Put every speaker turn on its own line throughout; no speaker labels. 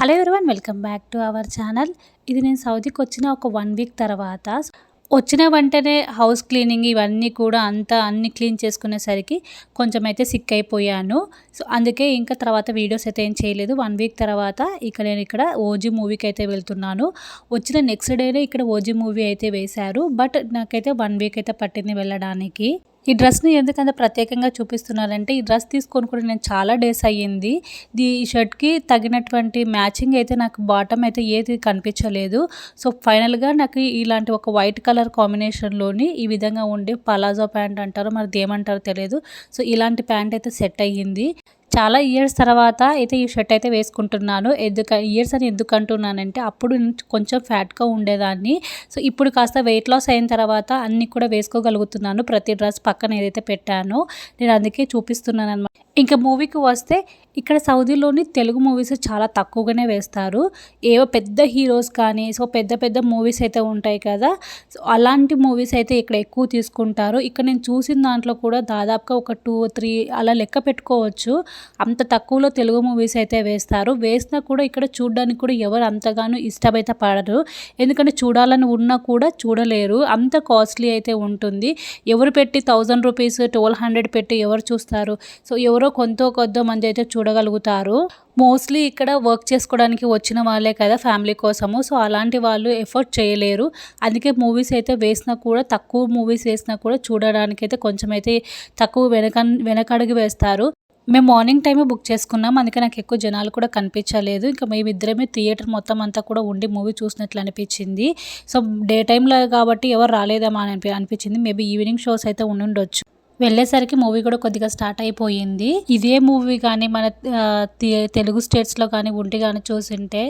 Hello everyone welcome back to our channel. ఇది నేను సౌదీకి వచ్చిన ఒక వన్ వీక్ తర్వాత. వచ్చిన వెంటనే హౌస్ క్లీనింగ్ ఇవన్నీ కూడా అంతా అన్ని క్లీన్ చేసుకునేసరికి కొంచెం అయితే సిక్ అయిపోయాను. సో అందుకే ఇంకా తర్వాత వీడియోస్ అయితే ఏం చేయలేదు. వన్ వీక్ తర్వాత ఇక నేను ఇక్కడ ఓజీ మూవీకి అయితే వెళ్తున్నాను. వచ్చిన నెక్స్ట్ డేనే ఇక్కడ ఓజీ మూవీ అయితే వేశారు. బట్ నాకైతే వన్ వీక్ అయితే పట్టింది వెళ్ళడానికి. ఈ డ్రెస్ని ఎందుకంత ప్రత్యేకంగా చూపిస్తున్నారంటే ఈ డ్రెస్ తీసుకొని కూడా నేను చాలా డేస్ అయ్యింది. ఈ షర్ట్కి తగినటువంటి మ్యాచింగ్ అయితే నాకు బాటమ్ అయితే ఏది కనిపించలేదు. సో ఫైనల్గా నాకు ఇలాంటి ఒక వైట్ కలర్ కాంబినేషన్లోని ఈ విధంగా ఉండే పలాజో ప్యాంట్ అంటారు మరి ఏమంటారో తెలియదు. సో ఇలాంటి ప్యాంట్ అయితే సెట్ అయ్యింది. చాలా ఇయర్స్ తర్వాత అయితే ఈ షర్ట్ అయితే వేసుకుంటున్నాను. ఎందుక ఇయర్స్ అని ఎందుకు అంటున్నానంటే అప్పుడు కొంచెం ఫ్యాట్గా ఉండేదాన్ని. సో ఇప్పుడు కాస్త వెయిట్ లాస్ అయిన తర్వాత అన్నీ కూడా వేసుకోగలుగుతున్నాను. ప్రతి డ్రెస్ పక్కన ఏదైతే పెట్టానో నేను అందుకే చూపిస్తున్నాను అనమాట ఇంకా మూవీకి వస్తే ఇక్కడ సౌదీలోని తెలుగు మూవీస్ చాలా తక్కువగానే వేస్తారు. ఏవో పెద్ద హీరోస్ కానీ సో పెద్ద పెద్ద మూవీస్ అయితే ఉంటాయి కదా. సో అలాంటి మూవీస్ అయితే ఇక్కడ ఎక్కువ తీసుకుంటారు. ఇక్కడ నేను చూసిన దాంట్లో కూడా దాదాపుగా ఒక టూ త్రీ అలా లెక్క పెట్టుకోవచ్చు. అంత తక్కువలో తెలుగు మూవీస్ అయితే వేస్తారు. వేసినా కూడా ఇక్కడ చూడడానికి కూడా ఎవరు అంతగానో ఇష్టమైతే పడరు. ఎందుకంటే చూడాలని ఉన్నా కూడా చూడలేరు. అంత కాస్ట్లీ అయితే ఉంటుంది. ఎవరు పెట్టి థౌజండ్ రూపీస్ ట్వెల్వ్ హండ్రెడ్ పెట్టి ఎవరు చూస్తారు? సో ఎవరో కొంత కొద్దో మంది అయితే చూడగలుగుతారు. మోస్ట్లీ ఇక్కడ వర్క్ చేసుకోవడానికి వచ్చిన వాళ్ళే కదా ఫ్యామిలీ కోసము. సో అలాంటి వాళ్ళు ఎఫర్ట్ చేయలేరు. అందుకే మూవీస్ అయితే వేసినా కూడా తక్కువ మూవీస్ వేసినా కూడా చూడడానికి అయితే కొంచెం అయితే తక్కువ వెనక వెనకడుగు వేస్తారు. మేము మార్నింగ్ టైమే బుక్ చేసుకున్నాం. అందుకే నాకు ఎక్కువ జనాలు కూడా కనిపించలేదు. ఇంకా మేమిద్దరమే థియేటర్ మొత్తం అంతా కూడా ఉండి మూవీ చూసినట్లు అనిపించింది. సో డే టైంలో కాబట్టి ఎవరు రాలేదేమో అని అనిపించింది. మేబీ ఈవినింగ్ షోస్ అయితే ఉండుండొచ్చు. వెళ్ళేసరికి మూవీ కూడా కొద్దిగా స్టార్ట్ అయిపోయింది. ఇదే మూవీ కానీ మన తెలుగు స్టేట్స్లో కానీ ఉంటే కానీ చూసింటే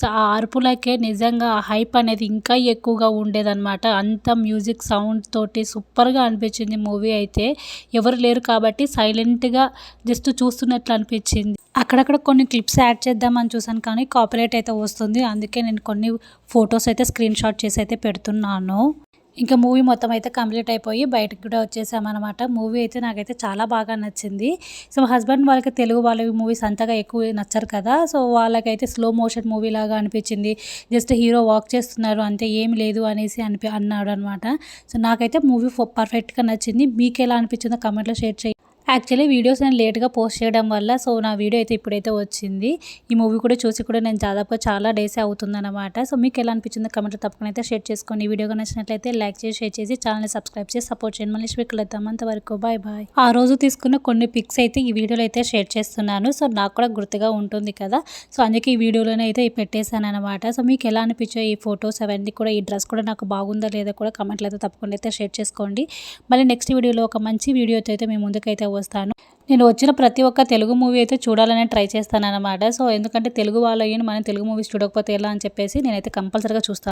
సో ఆ అరుపులకే నిజంగా హైప్ అనేది ఇంకా ఎక్కువగా ఉండేదన్నమాట. అంత మ్యూజిక్ సౌండ్ తోటి సూపర్గా అనిపించింది మూవీ అయితే. ఎవరు లేరు కాబట్టి సైలెంట్గా జస్ట్ చూస్తున్నట్లు అనిపించింది. అక్కడక్కడ కొన్ని క్లిప్స్ యాడ్ చేద్దామని చూసాను కానీ కాపరేట్ అయితే వస్తుంది. అందుకే నేను కొన్ని ఫొటోస్ అయితే స్క్రీన్ షాట్ చేసి అయితే పెడుతున్నాను. ఇంకా మూవీ మొత్తం అయితే కంప్లీట్ అయిపోయి బయటకు కూడా వచ్చేసామన్నమాట. మూవీ అయితే నాకైతే చాలా బాగా నచ్చింది. సో హస్బెండ్ వాళ్ళకి తెలుగు వాళ్ళ మూవీస్ అంతగా ఎక్కువ నచ్చరు కదా. సో వాళ్ళకైతే స్లో మోషన్ మూవీ లాగా అనిపించింది. జస్ట్ హీరో వాక్ చేస్తున్నారు అంతే ఏం లేదు అనేసి అనిపి అన్నాడు అనమాట సో నాకైతే మూవీ పర్ఫెక్ట్గా నచ్చింది. మీకు ఎలా అనిపించిందో కమెంట్లో షేర్ చేయండి యాక్చువల్లీ వీడియోస్ నేను లేట్గా పోస్ట్ చేయడం వల్ల సో నా వీడియో అయితే ఇప్పుడైతే వచ్చింది. ఈ మూవీ కూడా చూసి కూడా నేను దాదాపు చాలా డేస్ అవుతుందన్నమాట. సో మీకు ఎలా అనిపించిందో కమెంట్లో తప్పకుండా అయితే షేర్ చేసుకోండి. ఈ వీడియో నచ్చినట్లయితే లైక్ చేసి షేర్ చేసి ఛానల్ని సబ్స్క్రైబ్ చేసి సపోర్ట్ చేయండి. మళ్ళీ వెళ్తాం అంతవరకు బాయ్ బాయ్ ఆ రోజు తీసుకున్న కొన్ని పిక్స్ అయితే ఈ వీడియోలో అయితే షేర్ చేస్తున్నాను. సో నాకు కూడా గుర్తుగా ఉంటుంది కదా. సో అందుకే ఈ వీడియోలోనే అయితే పెట్టేశాను అనమాట సో మీకు ఎలా అనిపించాయి ఈ ఫొటోస్ అవన్నీ కూడా? ఈ డ్రెస్ కూడా నాకు బాగుందా లేదా కూడా కమెంట్లు అయితే తప్పకుండా అయితే షేర్ చేసుకోండి. మళ్ళీ నెక్స్ట్ వీడియోలో ఒక మంచి వీడియోతో అయితే మేము ముందుకైతే వస్తాను. నేను వచ్చిన ప్రతి ఒక్క తెలుగు మూవీ అయితే చూడాలని ట్రై చేస్తాను అనమాట సో ఎందుకంటే తెలుగు వాళ్ళు మనం తెలుగు మూవీస్ చూడకపోతే ఎలా అని చెప్పేసి నేనైతే కంపల్సరీగా చూస్తాను